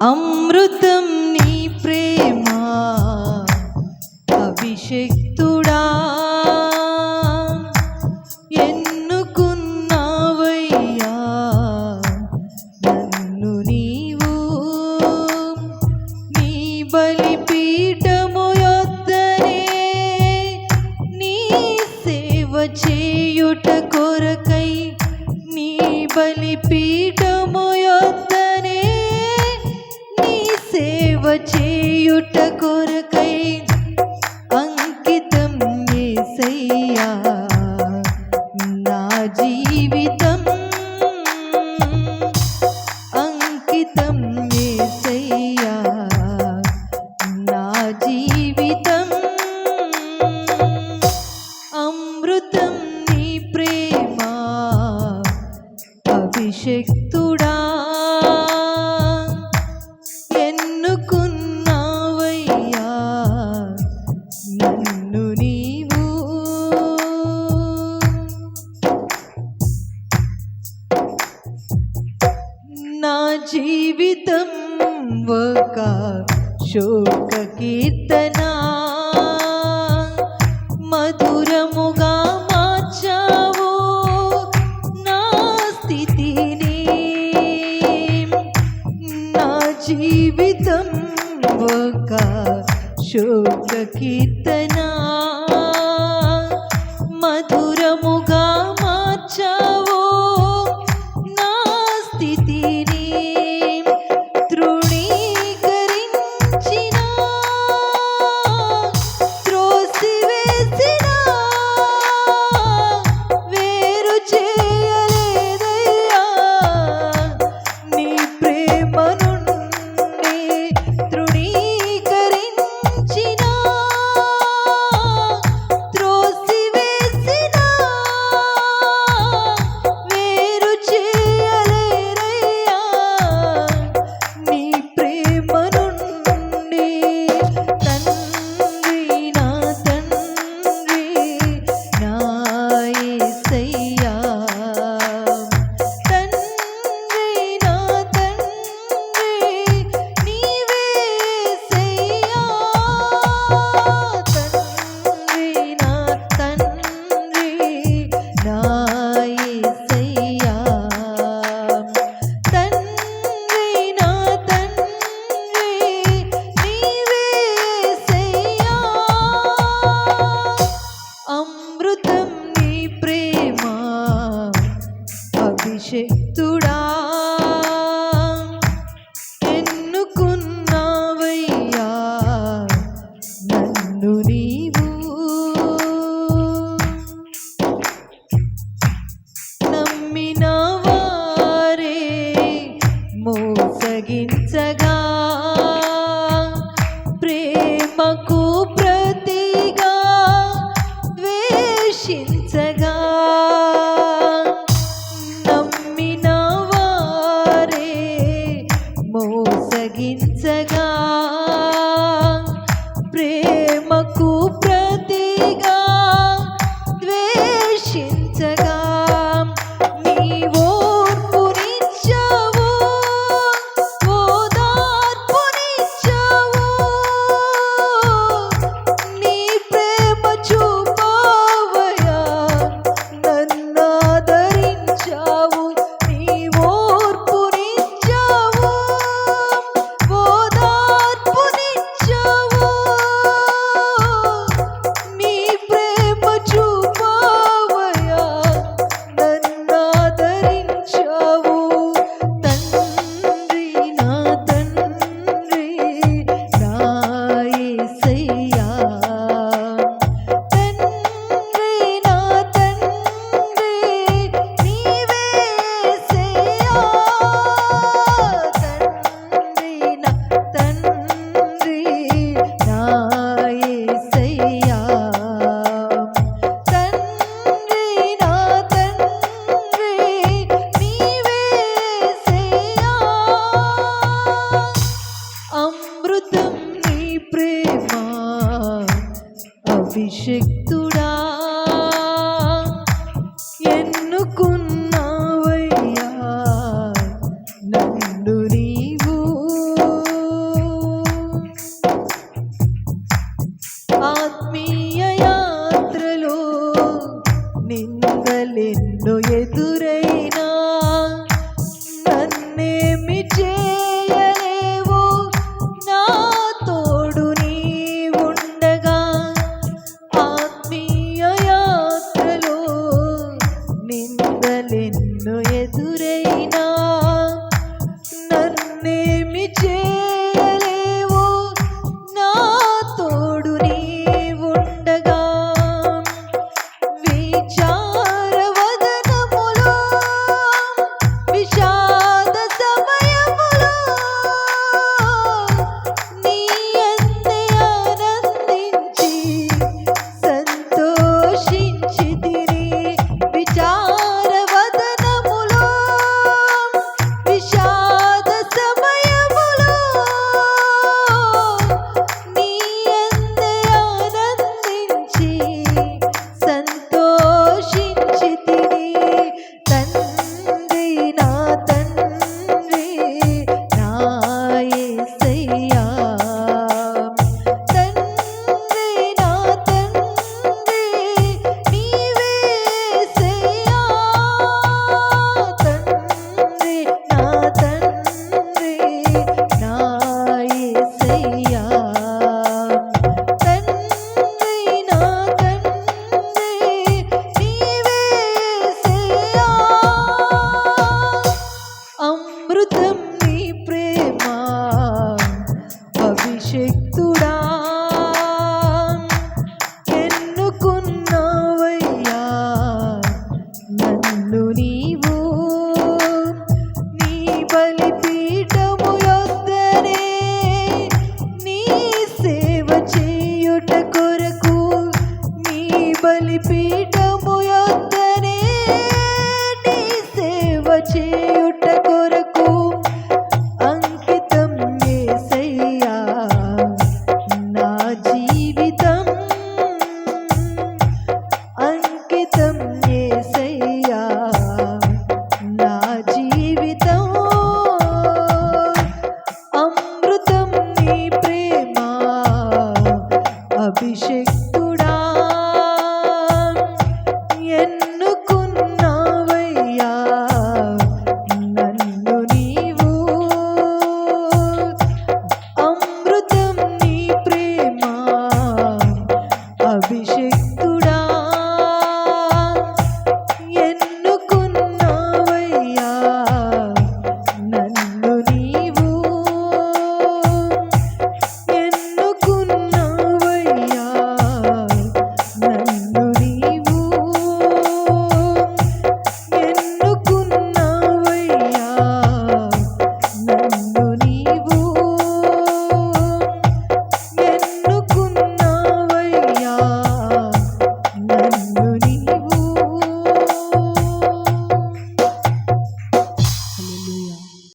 अमृतं नी प्रेमा अभिषेक्तु సేవ చేయుట కొరకై అంకితం ఏసయ్యా. యొక్క కీర్తన మధురముగా మార్చావు నా స్థితిని. నా జీవితం ఒక శోక కీర్తనా. cheio.